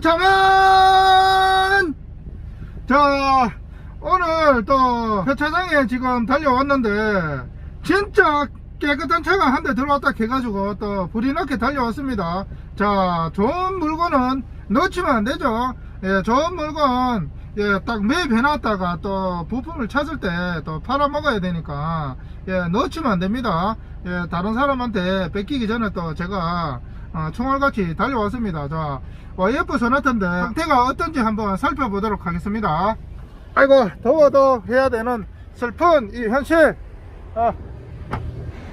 장안 자 오늘 또 세차장에 지금 달려왔는데 진짜 깨끗한 차가 한 대 들어왔다 해가지고 또 불이 나게 달려왔습니다. 자 좋은 물건은 넣치면 안 되죠. 예 좋은 물건 예, 딱 매입해놨다가 또 부품을 찾을 때 또 팔아먹어야 되니까 예, 넣치면 안 됩니다. 예, 다른 사람한테 뺏기기 전에 또 제가 어, 총알같이 달려왔습니다. 자 YF 소나타인데 상태가 어떤지 한번 살펴보도록 하겠습니다. 아이고 더워도 해야 되는 슬픈 이 현실. 아,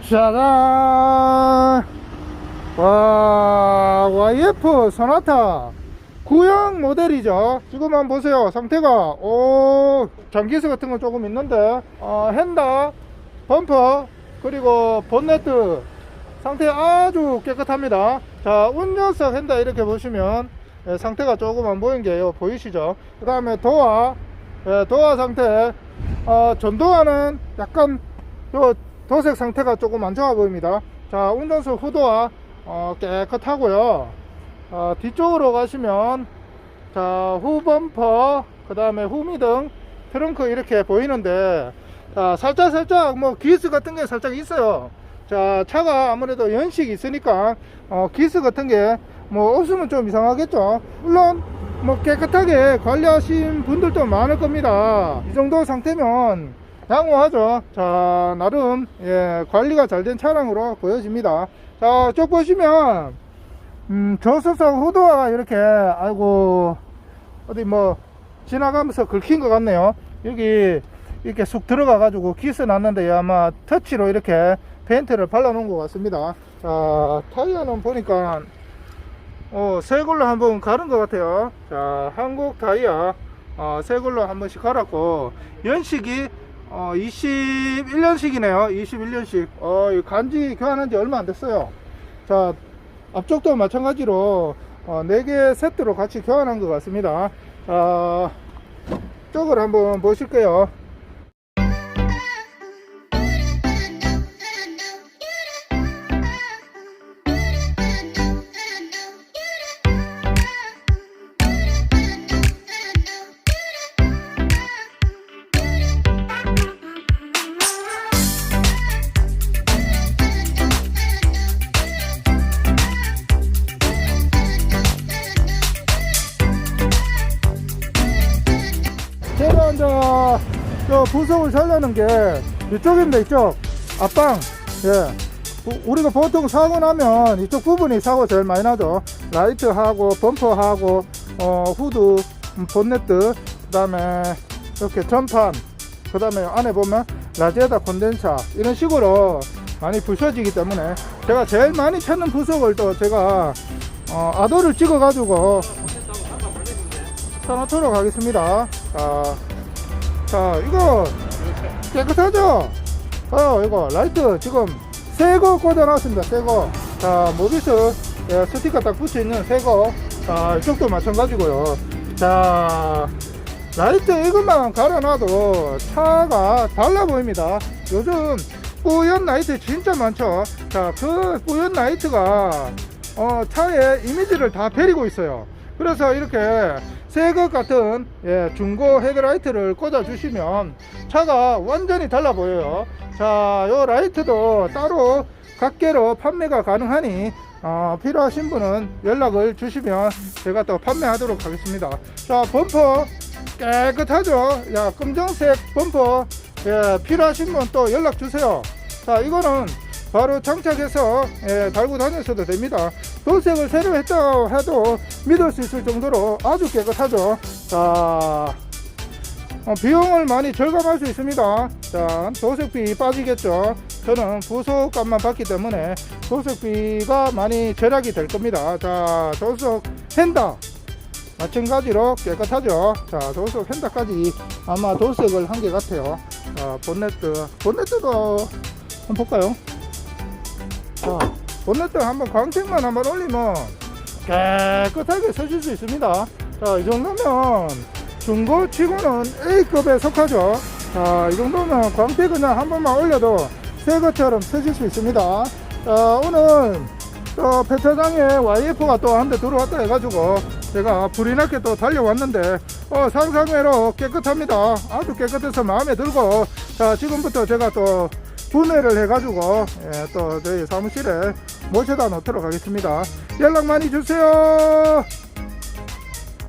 짜잔. 와 YF 소나타 구형 모델이죠. 지금 한번 보세요. 상태가 오 장기스 같은 건 조금 있는데 어, 핸다 범퍼 그리고 본네트 상태 아주 깨끗합니다. 자 운전석 핸다 이렇게 보시면 예, 상태가 조금 안 보이는 게 보이시죠? 그 다음에 도어 예, 도어 상태. 어, 전도어는 약간 요 도색 상태가 조금 안 좋아 보입니다. 자 운전석 후도어 어, 깨끗하고요. 어, 뒤쪽으로 가시면 자 후범퍼 그 다음에 후미등 트렁크 이렇게 보이는데 자 살짝 살짝 뭐 기스 같은 게 살짝 있어요 자 차가 아무래도 연식이 있으니까 어, 기스 같은 게 뭐 없으면 좀 이상하겠죠. 물론 뭐 깨끗하게 관리하신 분들도 많을 겁니다. 이 정도 상태면 양호하죠. 자 나름 예, 관리가 잘 된 차량으로 보여집니다. 자쭉 보시면 음, 저수석 후도가 이렇게, 아이고, 어디 뭐, 지나가면서 긁힌 것 같네요. 여기, 이렇게 쑥 들어가 가지고 기스 났는데 아마 터치로 이렇게 페인트를 발라 놓은 것 같습니다. 자, 타이어는 보니까, 어, 새 걸로 한번 가른 것 같아요. 자, 한국 타이어, 어, 새 걸로 한 번씩 갈았고, 연식이, 어, 21년식이네요. 21년식. 어, 이 간지 교환한 지 얼마 안 됐어요. 자, 앞쪽도 마찬가지로 어, 4개 세트로 같이 교환한 것 같습니다 자 쪽을 한번 보실게요 제가 이제 저 부속을 살려는 게 이쪽입니다 이쪽. 앞방. 예. 우- 우리가 보통 사고 나면 이쪽 부분이 사고 제일 많이 나죠. 라이트하고 범퍼하고 어, 후드 음, 본네트 그 다음에 이렇게 전판 그 다음에 안에 보면 라제다 콘덴사 이런 식으로 많이 부셔지기 때문에 제가 제일 많이 찾는 부속을 또 제가 어, 아도를 찍어 가지고 떠나도록 하겠습니다. 자, 자, 이거 깨끗하죠? 어, 이거 라이트 지금 새거 꽂아 놨습니다. 새 거. 자, 모비스 예, 스티커 딱 붙여 있는 새 거. 자, 이쪽도 마찬가지고요. 자, 라이트 이것만 갈아놔도 차가 달라 보입니다. 요즘 뿌연 라이트 진짜 많죠. 자, 그 뿌연 라이트가 어, 차의 이미지를 다 베리고 있어요. 그래서 이렇게 새것 같은 예, 중고 헤드라이트를 꽂아 주시면 차가 완전히 달라 보여요. 자, 요 라이트도 따로 각계로 판매가 가능하니 어, 필요하신 분은 연락을 주시면 제가 또 판매하도록 하겠습니다. 자, 범퍼 깨끗하죠? 야, 검정색 범퍼 예, 필요하신 분 또 연락 주세요. 자, 이거는 바로 장착해서 예, 달고 다니셔도 됩니다. 도색을 새로 했다 해도 믿을 수 있을 정도로 아주 깨끗하죠. 자, 어, 비용을 많이 절감할 수 있습니다. 자, 도색비 빠지겠죠. 저는 부속값만 받기 때문에 도색비가 많이 절약이 될 겁니다. 자, 도색 핸다. 마찬가지로 깨끗하죠. 자, 도색 핸다까지 아마 도색을 한 게 같아요. 자, 본네트. 본네트도 한번 볼까요? 자, 본네트 한번 광택만 한번 올리면 깨끗하게 서실 수 있습니다. 자, 이 정도면 중고 치고는 A급에 속하죠. 자, 이 정도면 광택 그냥 한 번만 올려도 새 것처럼 서실 수 있습니다. 자, 오늘 또 폐차장에 YF가 또 한 대 들어왔다 해가지고 제가 불이 나게 또 달려왔는데 어, 상상외로 깨끗합니다. 아주 깨끗해서 마음에 들고 자 지금부터 제가 또 분해를 해가지고 예, 또 저희 사무실에 모셔다 놓도록 하겠습니다. 연락 많이 주세요.